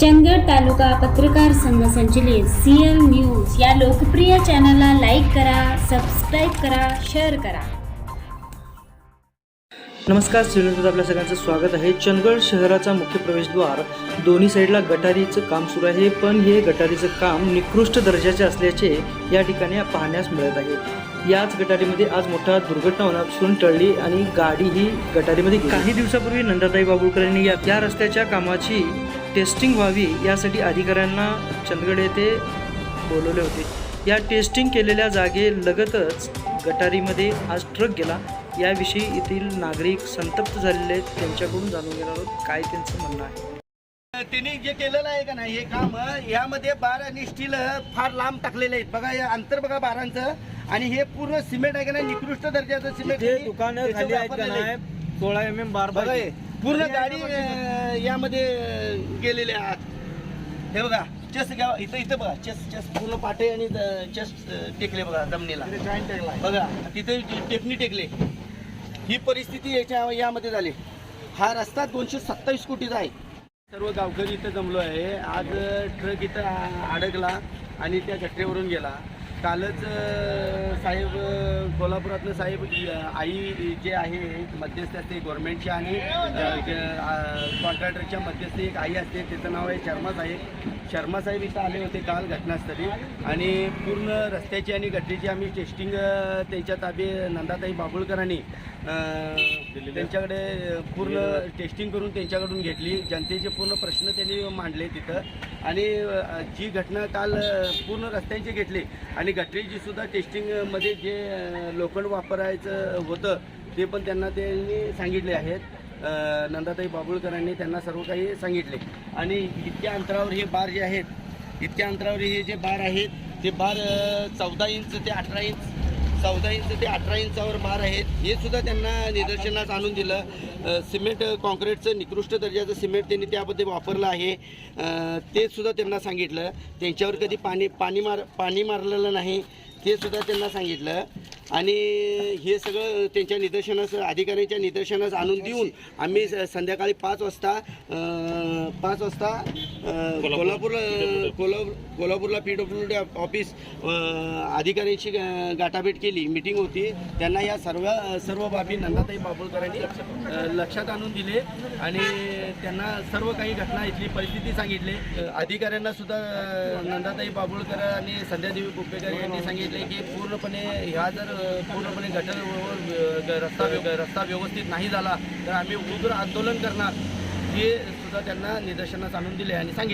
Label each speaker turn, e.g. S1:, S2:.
S1: चंदगड तालुका पत्रकार संघ संचलित सीएल न्यूज या लोकप्रिय चॅनलला लाईक करा सबस्क्राईब करा शेअर करा.
S2: नमस्कार श्रीलंकेत आपल्या सगळ्यांचं स्वागत आहे. चंदगड शहराचा मुख्य प्रवेशद्वार दोन्ही साईडला गटारीचं काम सुरू आहे पण हे गटारीचं काम निकृष्ट दर्जाचे असल्याचे या ठिकाणी पाहण्यास मिळत आहे. याच गटारीमध्ये आज मोठा दुर्घटना होण्यापासून टळली आणि गाडी ही गटारीमध्ये. काही दिवसापूर्वी नंदाताई बाबुळकर यांनी या या रस्त्याच्या कामाची टेस्टिंग व्हावी यासाठी अधिकाऱ्यांना चंदगड येथे बोलवले होते. या टेस्टिंग केलेल्या जागे लगतच गटारीमध्ये आज ट्रक गेला. याविषयी येथील नागरिक संतप्त झालेले आहेत. त्यांच्याकडून जाणून घेणार आहोत काय त्यांचं म्हणणं आहे.
S3: त्यांनी जे केलेलं आहे का नाही हे काम यामध्ये बार आणि स्टील फार लांब टाकलेले आहेत. बघा हे अंतर बघा बारांचं. आणि हे पूर्ण सिमेंट आहे का नाही? निकृष्ट दर्जाचं सिमेंट
S2: दुकानं सोळा एम एम बार
S3: बघा पूर्ण गाडी अं, यामध्ये गेलेली आहे आत. हे बघा चेस घ्या इथं इथं बघा चेस चेस पूर्ण पाटे आणि चेस टेकले बघा जमिनीला. बघा तिथे टेकणी टेकले. ही परिस्थिती याच्या यामध्ये झाली. हा रस्ता दोनशे सत्तावीस कोटीचा आहे. सर्व गावकरी इथं जमलो आहे. आज ट्रक इथं आ- अडकला आणि त्या गट्टेवरून गेला. कालच साहेब कोल्हापुरातलं साहेब आई जे आहे मध्यस्थ असते गव्हर्नमेंटची आणि कॉन्ट्रॅक्टरच्या मध्यस्थी एक आई असते त्याचं नाव आहे शर्मा साहेब. शर्मा साहेब इथं आले होते काल घटनास्थळी आणि पूर्ण रस्त्याची आणि गट्टीची आम्ही टेस्टिंग त्यांच्या ताबे नंदाताई बाबुळकरांनी त्यांच्याकडे पूर्ण टेस्टिंग करून त्यांच्याकडून घेतली. जनतेचे पूर्ण प्रश्न त्यांनी मांडले तिथं. आणि जी घटना काल पूर्ण रस्त्यांची घेतली आणि गटरीची सुद्धा टेस्टिंगमध्ये जे लोखंड वापरायचं होतं ते पण त्यांना त्यांनी सांगितले आहेत. नंदाताई बाबुळकरांनी त्यांना सर्व काही सांगितले. आणि इतक्या अंतरावर हे बार जे आहेत इतक्या अंतरावर हे जे बार आहेत ते बार चौदा इंच ते अठरा इंच चौदा इंच ते अठरा इंचावर बार आहेत. हे सुद्धा त्यांना निदर्शनास आणून दिलं. सिमेंट कॉन्क्रीटचं निकृष्ट दर्जाचं सिमेंट त्यांनी त्यामध्ये वापरलं आहे. ते सुद्धा त्यांना सांगितलं. त्यांच्यावर कधी पाणी पाणी मार पाणी मारलेलं नाही. ते सुद्धा त्यांना सांगितलं. आणि हे सगळं त्यांच्या निदर्शनास अधिकाऱ्यांच्या निदर्शनास आणून देऊन आम्ही स- संध्याकाळी पाच वाजता पाच वाजता कोल्हापूर कोल्हापूर कोल्हापूरला पी डब्ल्यू डी ऑफिस अधिकाऱ्यांशी गाठाभेट केली मिटिंग होती. त्यांना या सर्व सर्व बाबी नंदाताई बाबुळकरांनी लक्षात आणून दिले आणि त्यांना सर्व काही घटना इथली परिस्थिती सांगितली. अधिकाऱ्यांना सुद्धा नंदाताई बाबुळकर आणि संध्यादेवी कुपेकर यांनी सांगितले की पूर्णपणे ह्या जर पूर्णपणे गटर रस्ता रस्ता व्यवस्थित नाही झाला तर आम्ही उग्र आंदोलन करणार हे सुद्धा त्यांना निदर्शनास आणून दिले आणि सांगितले.